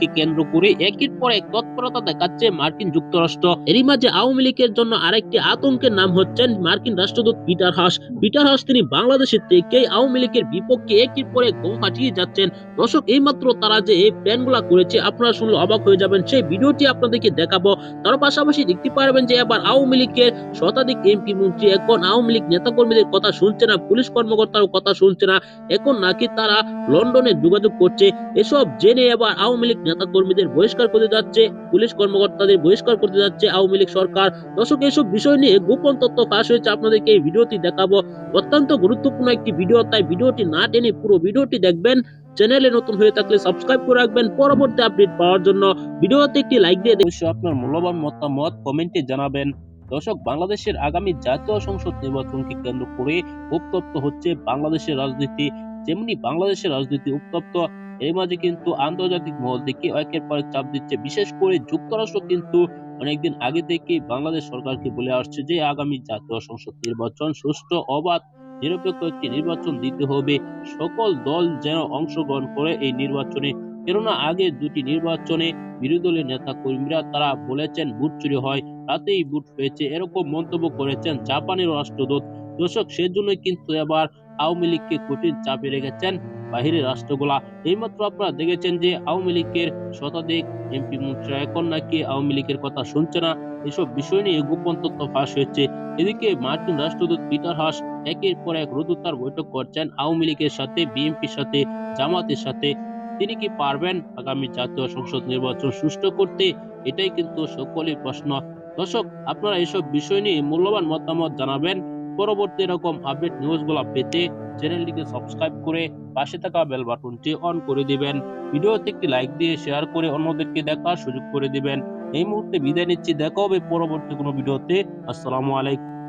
কে কেন্দ্র করে একের পর এক তৎপরতা দেখাচ্ছে মার্কিন যুক্তরাষ্ট্র। এরই মাঝে আওয়ামী লীগের জন্য আরেকটি আতঙ্কের নাম হচ্ছেন মার্কিন রাষ্ট্রদূত পিটার হাস। পিটার হাস তিনি বাংলাদেশের থেকে আওয়ামী লীগের বিপক্ষে একের পর এক বোম ফাটিয়ে যাচ্ছেন। দর্শক, এইমাত্র তারা যে এই প্ল্যানগুলা করেছে, আপনারা শুনলে অবাক হয়ে যাবেন। সেই ভিডিওটি আপনাদেরকে দেখাবো। তার পাশাপাশি দেখতে পারবেন যে এবার আওয়ামী লীগের শতাধিক এমপি মন্ত্রী, এখন আওয়ামী লীগ নেতাকর্মীদের কথা শুনছে না, পুলিশ কর্মকর্তারও কথা শুনছে না। এখন নাকি তারা লন্ডনে যোগাযোগ করছে। এসব জেনে এবার আওয়ামী লীগ নেতা কর্মীদের বহিষ্কার করতে যাচ্ছে, পুলিশ কর্মকর্তাদের বহিষ্কার করতে যাচ্ছে আওয়ামী লীগ সরকার। দর্শক এইসব বিষয় নিয়ে গোপন তথ্য ফাঁস হয়েছে আপনাদেরকে এই ভিডিওটি দেখাবো। অত্যন্ত গুরুত্বপূর্ণ একটি ভিডিও, তাই ভিডিওটি না টেনে পুরো ভিডিওটি দেখবেন। চ্যানেলে নতুন হয়ে থাকলে সাবস্ক্রাইব করে রাখবেন পরবর্তী আপডেট পাওয়ার জন্য। ভিডিওতে একটি লাইক দিয়ে অবশ্যই আপনার মূল্যবান মতামত কমেন্টে জানাবেন। দর্শক, বাংলাদেশের আগামী জাতীয় সংসদ নির্বাচনকে কেন্দ্র করে উত্তপ্ত হচ্ছে বাংলাদেশের রাজনীতি। যেমনি বাংলাদেশের রাজনীতি উত্তপ্ত এর মাঝে কিন্তু আন্তর্জাতিক মহল থেকে একের পর চাপ দিচ্ছে। বিশেষ করে যুক্তরাষ্ট্র কিন্তু অনেকদিন আগে থেকে বাংলাদেশ সরকারকে বলে আসছে যে, আগামী জাতীয় সংসদ নির্বাচন সুষ্ঠু, অবাধ, নিরপেক্ষ একটি নির্বাচন দিতে হবে। সকল দল যেন অংশগ্রহণ করে এই নির্বাচনে। কেননা আগে দুটি নির্বাচনে বিরোধী দলের নেতা কর্মীরা তারা বলেছেন, ভোট চুরি হয় তাতেই ভোট হয়েছে, এরকম মন্তব্য করেছেন জাপানের রাষ্ট্রদূত। দর্শক, সেজন্যই কিন্তু এবার আওয়ামী লীগকে কঠিন চাপে রেখেছেন বাহিরের রাষ্ট্রগুলা। এইমাত্র আপনারা দেখেছেন যে আওয়ামী লীগের শতাধিক এমপি মন্ত্রীরা এখন নাকি আওয়ামী লীগের কথা শুনছে না। এসব বিষয় নিয়ে গোপন তথ্য ফাঁস হয়েছে। এদিকে মার্কিন রাষ্ট্রদূত পিটার হাস একের পর এক রোদতার বৈঠক করছেন আওয়ামী লীগের সাথে, বিএনপির সাথে, জামাতের সাথে। তিনি কি পারবেন আগামী জাতীয় সংসদ নির্বাচন সুষ্ঠু করতে? এটাই কিন্তু সকলের প্রশ্ন। দর্শক, আপনারা এসব বিষয় নিয়ে মূল্যবান মতামত জানাবেন। পরবর্তী এরকম আপডেট নিউজগুলো পেতে চ্যানেলটিকে সাবস্ক্রাইব করে পাশে থাকা বেল বাটনটি অন করে দিবেন। ভিডিওতে একটি লাইক দিয়ে শেয়ার করে অন্যদেরকে দেখার সুযোগ করে দিবেন। এই মুহূর্তে বিদায় নিচ্ছি। দেখা হবে পরবর্তী কোনো ভিডিওতে। আসসালামু আলাইকুম।